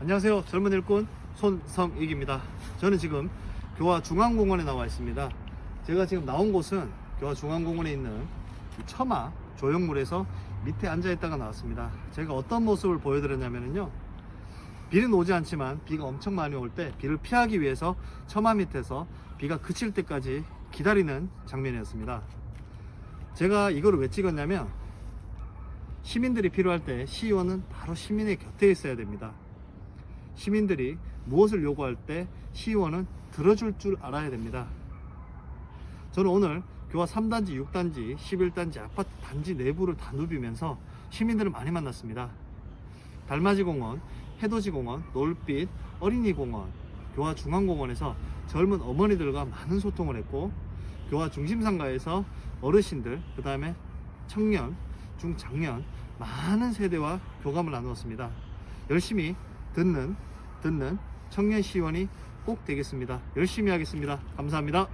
안녕하세요. 젊은 일꾼 손성익입니다. 저는 지금 교화 중앙공원에 나와 있습니다. 제가 지금 나온 곳은 교화 중앙공원에 있는 이 처마 조형물에서 밑에 앉아 있다가 나왔습니다. 제가 어떤 모습을 보여드렸냐면요. 비는 오지 않지만 비가 엄청 많이 올 때 비를 피하기 위해서 처마 밑에서 비가 그칠 때까지 기다리는 장면이었습니다. 제가 이거를 왜 찍었냐면 시민들이 필요할 때 시의원은 바로 시민의 곁에 있어야 됩니다. 시민들이 무엇을 요구할 때 시의원은 들어줄 줄 알아야 됩니다. 저는 오늘 교화 3단지, 6단지, 11단지 아파트 단지 내부를 다 누비면서 시민들을 많이 만났습니다. 달맞이 공원, 해돋이 공원, 놀빛, 어린이 공원, 교화 중앙공원에서 젊은 어머니들과 많은 소통을 했고 교화 중심상가에서 어르신들, 그 다음에 청년, 중장년 많은 세대와 교감을 나누었습니다. 열심히 듣는 듣는 청년 시의원이 꼭 되겠습니다. 열심히 하겠습니다. 감사합니다.